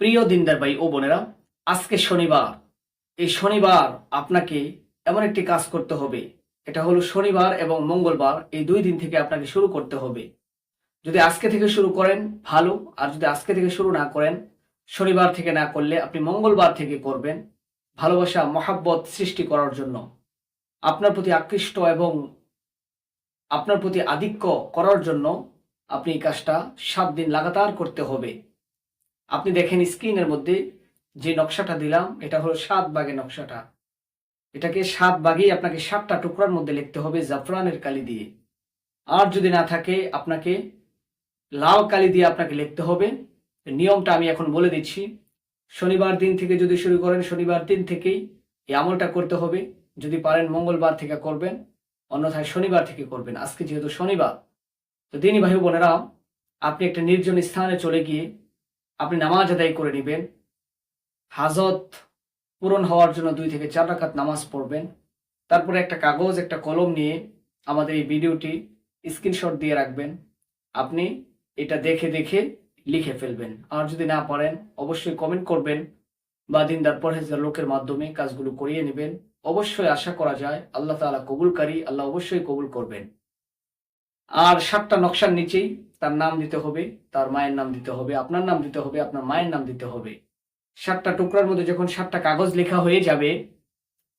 প্রিয় দিনদার ভাই ও বোনেরা, আজকে শনিবার। এই শনিবার আপনাকে এমন একটি কাজ করতে হবে। এটা হলো শনিবার এবং মঙ্গলবার এই দুই দিন থেকে আপনাকে শুরু করতে হবে। যদি আজকে থেকে শুরু করেন, ভালো। আর যদি আজকে থেকে শুরু না করেন, শনিবার থেকে না করলে আপনি মঙ্গলবার থেকে করবেন ভালোবাসা, মহাব্বত সৃষ্টি করার জন্য। আপনার প্রতি আকৃষ্ট এবং আপনার প্রতি আধিক্য করার জন্য আপনি এই কাজটা সাত দিন লাগাতার করতে হবে। আপনি দেখেন স্ক্রিনের মধ্যে যে নকশাটা দিলাম, এটা হলো সাত বাগের নকশাটা। এটাকে সাত বাগেই আপনাকে সাতটা টুকরার মধ্যে লিখতে হবে জাফরানের কালি দিয়ে। আর যদি না থাকে, আপনাকে লাল কালি দিয়ে আপনাকে লিখতে হবে। নিয়মটা আমি এখন বলে দিচ্ছি। শনিবার দিন থেকে যদি শুরু করেন, শনিবার দিন থেকেই এই আমলটা করতে হবে। যদি পারেন মঙ্গলবার থেকে করবেন, অন্যথায় শনিবার থেকে করবেন। আজকে যেহেতু শনিবার, তো দিনই ভাই বোনেরা, আপনি একটা নির্জন স্থানে চলে গিয়ে আপনি নামাজ আদায় করে নেবেন। হাজত পূরণ হওয়ার জন্য দুই থেকে চার রাকাত নামাজ পড়বেন। তারপরে একটা কাগজ, একটা কলম নিয়ে আমাদের এই ভিডিওটি স্ক্রিনশট দিয়ে রাখবেন। আপনি এটা দেখে দেখে লিখে ফেলবেন। আর যদি না পারেন, অবশ্যই কমেন্ট করবেন বা দিনদার পরহেজগার লোকের মাধ্যমে কাজগুলো করিয়ে নেবেন। অবশ্যই আশা করা যায়, আল্লাহ তাআলা কবুলকারী, আল্লাহ অবশ্যই কবুল করবেন। আর সাতটা নকশার নিচেই তার নাম দিতে হবে, তার মায়ের নাম দিতে হবে, আপনার নাম দিতে হবে, আপনার মায়ের নাম দিতে হবে। সাতটা টুকরার মধ্যে যখন সাতটা কাগজ লেখা হয়ে যাবে,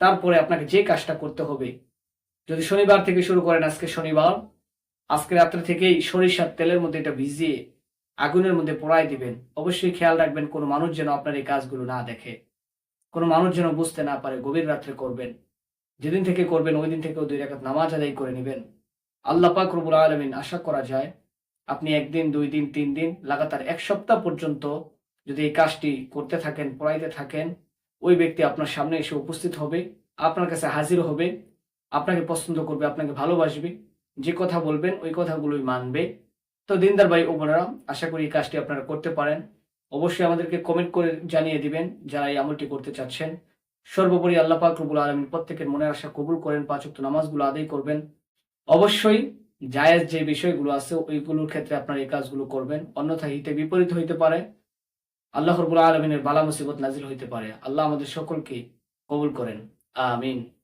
তারপরে আপনাকে যে কাজটা করতে হবে, যদি শনিবার থেকে শুরু করেন আজকে শনিবার, আজকে রাত্রে থেকেই সরিষার তেলের মধ্যে এটা ভিজিয়ে আগুনের মধ্যে পোড়াই দিবেন। অবশ্যই খেয়াল রাখবেন, কোনো মানুষ যেন আপনার এই কাজগুলো না দেখে। কোনো মানুষ যেন বুঝতে না পারে, গভীর রাত্রে করবেন। যেদিন থেকে করবেন ওই দিন থেকেও দুই রাকাত নামাজ আদায় করে নেবেন। আল্লাহ পাক রবুল আলমিন আশা করা যায়, আপনি একদিন, দুই দিন, তিন দিন লাগাতার এক সপ্তাহ পর্যন্ত যদি এই কাজটি করতে থাকেন পড়াইতে থাকেন, ওই ব্যক্তি আপনার সামনে এসে উপস্থিত হবে, আপনার কাছে হাজির হবে, আপনাকে পছন্দ করবে, আপনাকে ভালোবাসবে, যে কথা বলবেন ওই কথাগুলোই মানবে। তো দিনদার ভাই ও আশা করি এই কাজটি আপনারা করতে পারেন। অবশ্যই আমাদেরকে কমেন্ট করে জানিয়ে দিবেন যারা এই আমলটি করতে চাচ্ছেন। সর্বোপরি আল্লাহ পাক রবুল আলমিন প্রত্যেকের মনের আশা কবুল করেন, পাঁচ ওয়াক্ত নামাজগুলো আদায় করবেন। অবশ্যই জায়েজ যে বিষয়গুলো আছে, ওইগুলোর ক্ষেত্রে আপনার এই কাজগুলো করবেন। অন্যথা হিতে বিপরীত হইতে পারে। আল্লাহ রবুল আলমিনের বালা মুসিবত নাজিল হইতে পারে। আল্লাহ আমাদের সকলকে কবুল করেন। আমিন।